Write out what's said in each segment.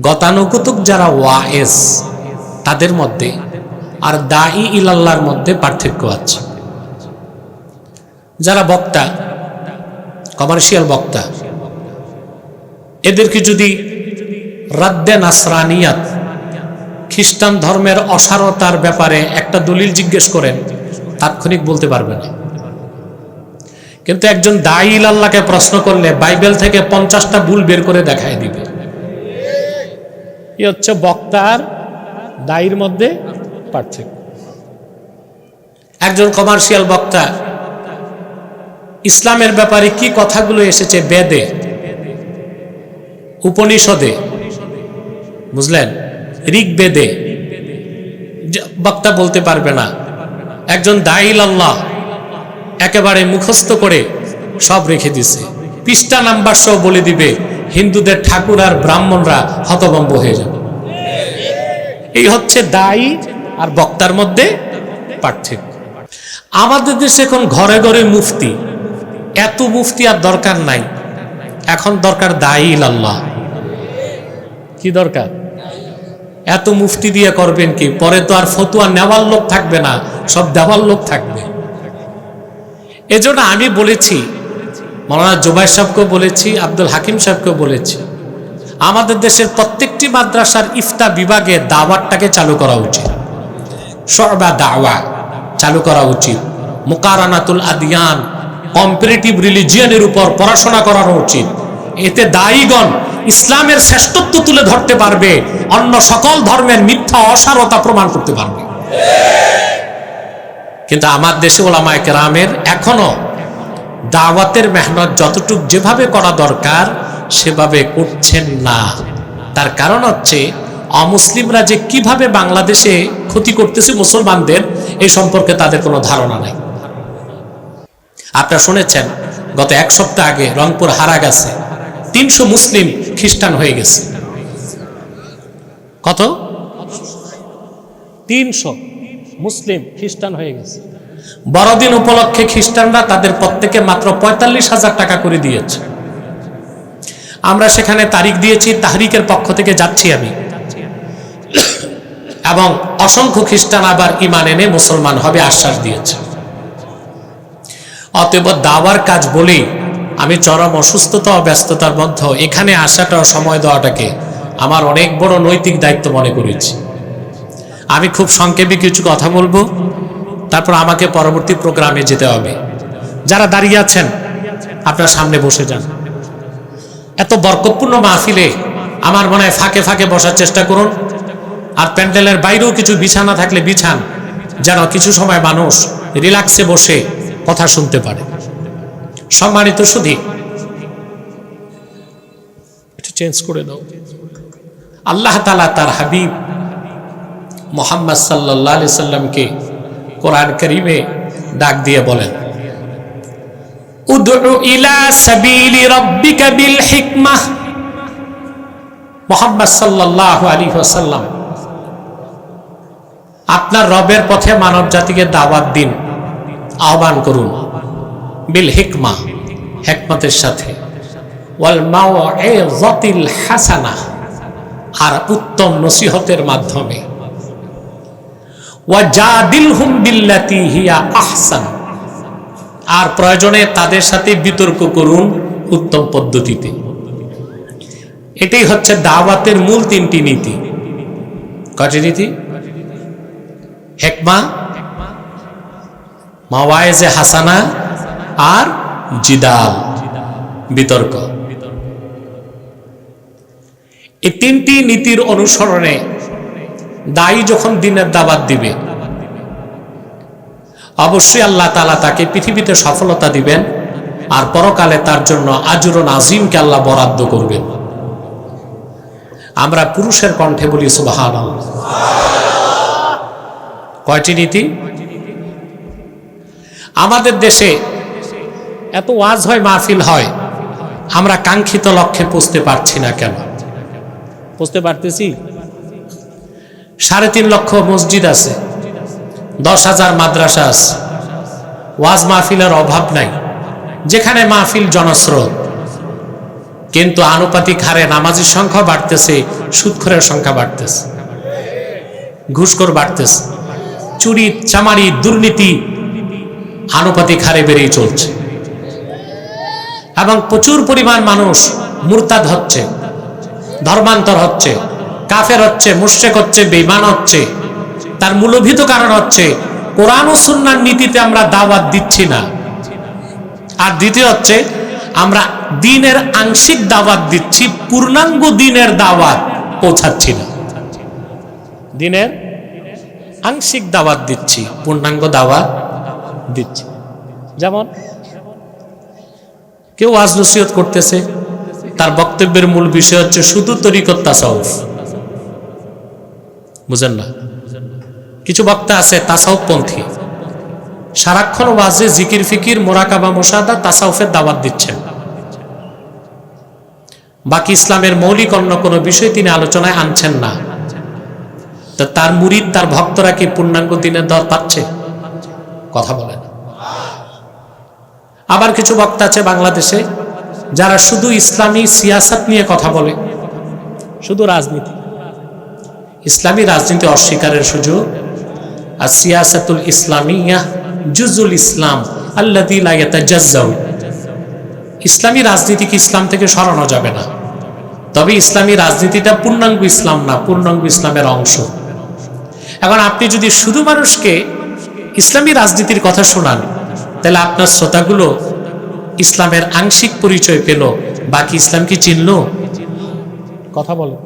গতানুগতুক যারা ওয়াএস, তাদের মধ্যে আর দাই ইলাল্লাহর মধ্যে পার্থক্য আছে। যারা বক্তা কমার্শিয়াল বক্তা, এদেরকে যদি রাদ্দে নাসরানিয়াত, খ্রিস্টান ধর্মের অসারতার ব্যাপারে একটা দলিল জিজ্ঞেস করেন, তাৎক্ষণিক বলতে পারবে না। কিন্তু একজন দাইল আল্লাহকে প্রশ্ন করলে বাইবেল থেকে পঞ্চাশটা ভুল বের করে দেখায় দিবে। এ হচ্ছে বক্তার দায়ের মধ্যে পার্থক্য। একজন কমার্শিয়াল বক্তা, ইসলামের ব্যাপারে কি কথাগুলো এসেছে বেদে, উপনিষদে, বুঝলেন? ঋগ্বেদে বক্তা বলতে পারবে না। একজন দাইল আল্লাহ, একেবারে মুখস্থ করে সব রেখে দিছে। পৃষ্ঠা নাম্বার সহ বলে দিবে। হিন্দুদের ঠাকুর আর ব্রাহ্মণরা হতভম্ব হয়ে যাবে। এই হচ্ছে দায়ী আর বক্তার মধ্যে পার্থক্য। আমাদের দেশে এখন ঘরে ঘরে মুফতি। এত মুফতি আর দরকার নাই। এখন দরকার দায়ী আল্লাহ কি দরকার? এত মুফতি দিয়ে করবেন কি? পরে তো আর ফতুয়া নেওয়ার লোক থাকবে না, সব দেওয়ার লোক থাকবে। এজন্য আমি বলেছি মৌলানা জুবাই সাহেবকেও বলেছি, আব্দুল হাকিম সাহেবকেও বলেছি, আমাদের দেশের প্রত্যেকটি মাদ্রাসার ইফতা বিভাগে দাওয়াতটাকে চালু করা উচিত। সর্বা দাওয়া চালু করা উচিত। মুকারানাতুল আদিয়ান কম্পারেটিভ রিলিজিয়নের উপর পড়াশোনা করানো উচিত। এতে দায়ীগণ ইসলামের শ্রেষ্ঠত্ব তুলে ধরতে পারবে, অন্য সকল ধর্মের মিথ্যা অসারতা প্রমাণ করতে পারবে। কিন্তু আমার দেশে ওলামায় কেরামের এখনও দাওয়াতের মেহনত যতটুক যেভাবে করা দরকার, সেভাবে করছেন না। তার কারণ হচ্ছে, অমুসলিমরা যে কীভাবে বাংলাদেশে ক্ষতি করতেছে মুসলমানদের এই সম্পর্কে তাদের কোনো ধারণা নাই। আপনারা শুনেছেন, গত এক সপ্তাহ আগে রংপুর হারা গেছে। তিনশো মুসলিম খ্রিস্টান হয়ে গেছে। কত? তিনশো মুসলিম খ্রিস্টান হয়ে গেছে। বড়দিন উপলক্ষে খ্রিস্টানরা তাদের প্রত্যেকে মাত্র পঁয়তাল্লিশ হাজার টাকা করে দিয়েছে। আমরা সেখানে তারিখ দিয়েছি, তাহরিকের পক্ষ থেকে যাচ্ছি আমি। এবং অসংখ্য খ্রিস্টান আবার ইমান এনে মুসলমান হবে আশ্বাস দিয়েছে। অতএব দাওয়ার কাজ বলেই আমি চরম অসুস্থতা ও ব্যস্ততার মধ্যে এখানে আসাটা ও সময় দেওয়াটাকে আমার অনেক বড় নৈতিক দায়িত্ব মনে করেছি। আমি খুব সংক্ষেপে কিছু কথা বলব। তারপর আমাকে পরবর্তী প্রোগ্রামে যেতে হবে। যারা দাঁড়িয়ে আছেন, আপনার সামনে বসে যান। এত বরকতপূর্ণ মাহফিলে আমার মনে হয় ফাঁকে ফাঁকে বসার চেষ্টা করুন। আর প্যান্ডেলের বাইরেও কিছু বিছানা থাকলে বিছান, যেন কিছু সময় মানুষ রিল্যাক্সে বসে কথা শুনতে পারে। সম্মানিত সুধী চেঞ্জ করে দাও আল্লাহ তালা তার হাবিব মোহাম্মদ সাল্লাহ সাল্লামকে কোরআন করিমে ডাক দিয়ে বলেন মোহাম্মদ সাল্লাল্লাহু আলাইহি ওয়াসাল্লাম, আপনার রবের পথে মানব জাতিকে দাওয়াত দিন, আহ্বান করুন বিল হিকমা, হেকমতের সাথে। ওয়াল মাওয়াইযাতিল হাসানা, আর উত্তম নসিহতের মাধ্যমে। আর প্রয়োজনে তাদের সাথে বিতর্ক করুন উত্তম পদ্ধতিতে। এটাই হচ্ছে দাওয়াতের মূল তিনটি নীতি। কটি নীতি? হেকমা, মাওয়ায়েজে হাসানা আর জিদাল, বিতর্ক। এই তিনটি নীতির অনুসরণে দায়ী যখন দিনের দাবাত দিবে। অবশ্যই আল্লাহ তালা তাকে পৃথিবীতে সফলতা দিবেন, আর পরকালে তার জন্য আজরুন আজিমকে আল্লাহ বরাদ্দ করবেন। আমরা পুরুষের কণ্ঠে বলি সুবাহান কয়টি নীতি? আমাদের দেশে এত ওয়াজ হয়, মাহফিল হয়, আমরা কাঙ্ক্ষিত লক্ষ্যে পুষতে পারছি না কেন? বুঝতে পারতেছি? সাড়ে তিন লক্ষ মসজিদ আছে, দশ হাজার মাদ্রাসা আছে। ওয়াজ মাহফিলের অভাব নাই, যেখানে মাহফিল জনস্রোত। কিন্তু আনুপাতিক হারে নামাজির সংখ্যা বাড়তেছে সুদখোরের সংখ্যা বাড়তেছে, ঘুষখোর বাড়তেছে। চুরি, চামারি, দুর্নীতি আনুপাতিক হারে বেড়েই চলছে। এবং প্রচুর পরিমাণ মানুষ মুরতাদ হচ্ছে, ধর্মান্তর হচ্ছে। কাফের হচ্ছে মুশেক হচ্ছে বেইমান হচ্ছে। তার মূলভূত কারণ হচ্ছে, কোরআন ও সুন্নার নীতিতে আমরা দাওয়াত দিচ্ছি না। আর দ্বিতীয় হচ্ছে, আমরা দিনের আংশিক দাওয়াত দিচ্ছি, পূর্ণাঙ্গ দিনের দাওয়াত পৌঁছাচ্ছি না। দিনের আংশিক দাওয়াত দিচ্ছি, পূর্ণাঙ্গ দাওয়াত দিচ্ছি। যেমন, কেউ আজ নসিহত করতেছে, তার বক্তব্যের মূল বিষয় হচ্ছে শুধু তরিকত তাসাউফ। বুঝেন না কিছু বক্তা আছে তাসাউফ পন্থী সারাক্ষণ ওয়াজে জিকির, ফিকির, মোরাকাবা মোসাদা তাসাউফের দাওয়াত দিচ্ছেন। বাকি ইসলামের মৌলিক অন্য কোনো বিষয় তিনি আলোচনায় আনছেন না। তো তার মুরিদ, তার ভক্তরা কি পূর্ণাঙ্গ দিনের দর পাচ্ছে? কথা বলেন। আবার কিছু বক্তা আছে বাংলাদেশে যারা শুধু ইসলামী সিয়াসাত নিয়ে কথা বলে, শুধু রাজনীতি। ইসলামী রাজনীতি অস্বীকারের সুযোগ আর সিয়াসাতুল ইসলামিয়া, জুজুল ইসলাম আল্লাহ ইসলামী রাজনীতিকে ইসলাম থেকে সরানো যাবে না? তবে ইসলামী রাজনীতিটা পূর্ণাঙ্গ ইসলাম না, পূর্ণাঙ্গ ইসলামের অংশ। এখন আপনি যদি শুধু মানুষকে ইসলামী রাজনীতির কথা শোনান, তাহলে আপনার শ্রোতাগুলো ইসলামের আংশিক পরিচয় পেল, বাকি ইসলাম কি চিনল কথা বলো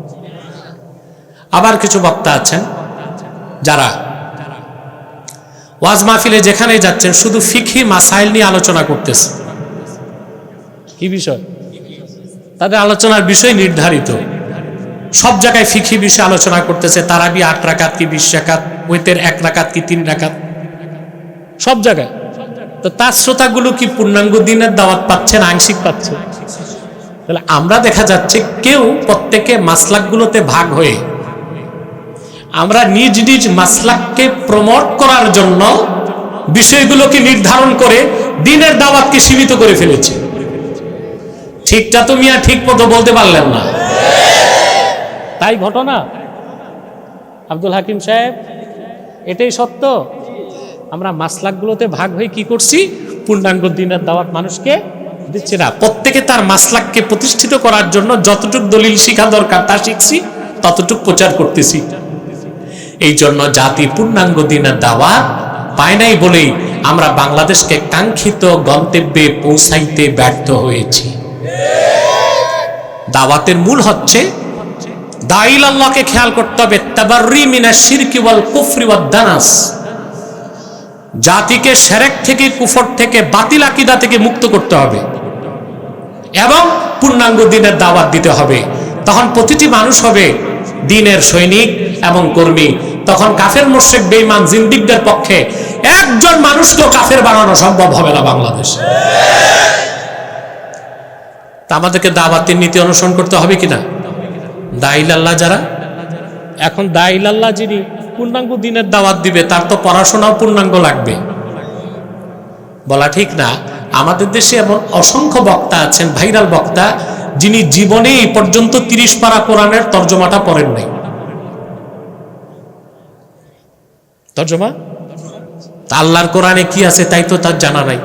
আবার কিছু বক্তা আছেন, যারা ওয়াজ মাহফিলে যেখানে যাচ্ছেন, শুধু ফিখি মাসাইল নিয়ে আলোচনা করতেছে। কি বিষয়? তাদের আলোচনার বিষয় নির্ধারিত। সব জায়গায় ফিখি বিষয়ে আলোচনা করতেছে তারা তারাবি আট রাকাত কি বিশ রাকাত, ওয়েতের এক রাকাত কি তিন রাকাত। সব জায়গায়। তো তার শ্রোতাগুলো কি পূর্ণাঙ্গ দিনের দাওয়াত পাচ্ছেন আংশিক পাচ্ছে? তাহলে আমরা দেখা যাচ্ছে কেউ প্রত্যেকে মাসলাকগুলোতে ভাগ হয়ে আমরা নিজ নিজ মাসলাককে প্রমোট করার জন্য বিষয়গুলোকে নির্ধারণ করে দিনের দাওয়াতকে সীমিত করে ফেলেছি। ঠিকটা তো মিয়া ঠিক মতো বলতে পারলেন না। তাই ঘটনা? আব্দুল হাকিম সাহেব এটাই সত্য? আমরা মাসলাকগুলোতে ভাগ হয়ে কি করছি? পূর্ণাঙ্গ দিনের দাওয়াত মানুষকে দিচ্ছি না। প্রত্যেকে তার মাসলাককে প্রতিষ্ঠিত করার জন্য যতটুক দলিল শিখা দরকার তা শিখছি ততটুক প্রচার করতেছি। এই জন্য জাতি পূর্ণাঙ্গ দিনের দাওয়াত পায় নাই বলেই আমরা বাংলাদেশকে কাঙ্ক্ষিত গন্তব্যে পৌঁছাইতে ব্যর্থ হয়েছি। দাওয়াতের মূল হচ্ছে দাইল আল্লাহকে খেয়াল করতে হবে তাবাররি মিনা শিরকি ওয়াল দানাস। জাতিকে সেরেক থেকে কুফর থেকে বাতিল আকিদা থেকে মুক্ত করতে হবে এবং পূর্ণাঙ্গ দিনের দাওয়াত দিতে হবে। তখন প্রতিটি মানুষ হবে দিনের সৈনিক এবং কর্মী। তখন কাফের মোর্শেক বেইমান জিন্দিকদের পক্ষে একজন মানুষকেও কাফের বানানো সম্ভব হবে না বাংলাদেশ। তা আমাদেরকে দাওয়াতের নীতি অনুসরণ করতে হবে কিনা? দাইল আল্লাহ যারা। এখন দাইল আল্লাহ যিনি পূর্ণাঙ্গ দিনের দাওয়াত দিবে, তার তো পড়াশোনাও পূর্ণাঙ্গ লাগবে। বলা ঠিক না, আমাদের দেশে এমন অসংখ্য বক্তা আছেন, ভাইরাল বক্তা, যিনি জীবনে এই পর্যন্ত তিরিশ পারা কোরআনের তর্জমাটা পড়েন নাই। তর্জমা? আল্লাহর কোরআনে কি আছে তাই তো তার জানা নাই।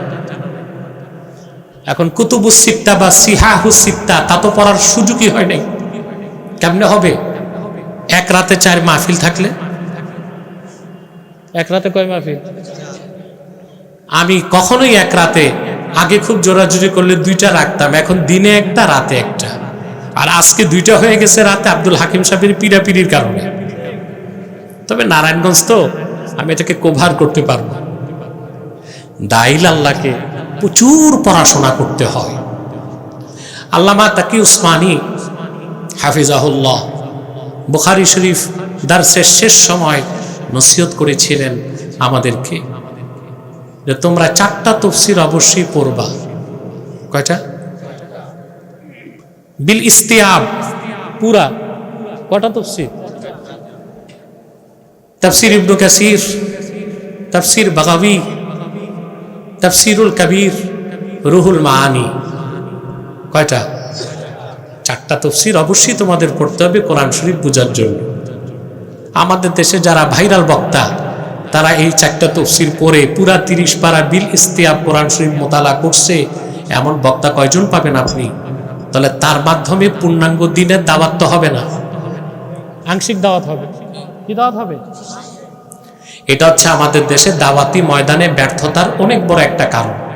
এখন কুতুবুস সিত্তা বা সিহাহুস সিত্তা তা তো পড়ার সুযোগই হয় নাই। কেমনে হবে? এক রাতে চার মাহফিল থাকলে? এক রাতে কয় মাহফিল? আমি কখনোই এক রাতে আগে খুব জোরাজুরি করলে দুইটা রাখতাম এখন দিনে একটা রাতে একটা। আর আজকে দুইটা হয়ে গেছে রাতে আব্দুল হাকিম সাহেবের পিড়াপিড়ির কারণে। তবে নারায়ণগঞ্জ তো আমি এটাকে কোভার করতে পারব। দাইল আল্লাহকে প্রচুর পড়াশোনা করতে হয়। আল্লামা তাকি উসমানী, হাফিজাহুল্লাহ, বুখারি শরীফ দার্সের শেষ সময় নসিহত করেছিলেন আমাদেরকে যে তোমরা চারটা তফসির অবশ্যই পড়বা। কয়টা? বিল ইস্তিয়াব, পুরা। কটা তফসির? তফসির ইবনু কাসির তফসির বাগাবি তফসিরুল কবির রুহুল মাহানি কয়টা? চারটা তফসির অবশ্যই তোমাদের পড়তে হবে কোরআন শরীফ বোঝার জন্য। আমাদের দেশে যারা ভাইরাল বক্তা, তারা এই চারটা তফসির পড়ে পুরা তিরিশ পারা বিল ইস্তিয়াব কোরআন শরীফ মোতালা করছে, এমন বক্তা কয়জন পাবেন আপনি? তাহলে তার মাধ্যমে পূর্ণাঙ্গ দিনের দাওয়াত তো হবে না। আংশিক দাওয়াত হবে। কি হবে? এটা হচ্ছে আমাদের দেশে দাওয়াতি ময়দানে ব্যর্থতার অনেক বড় একটা কারণ।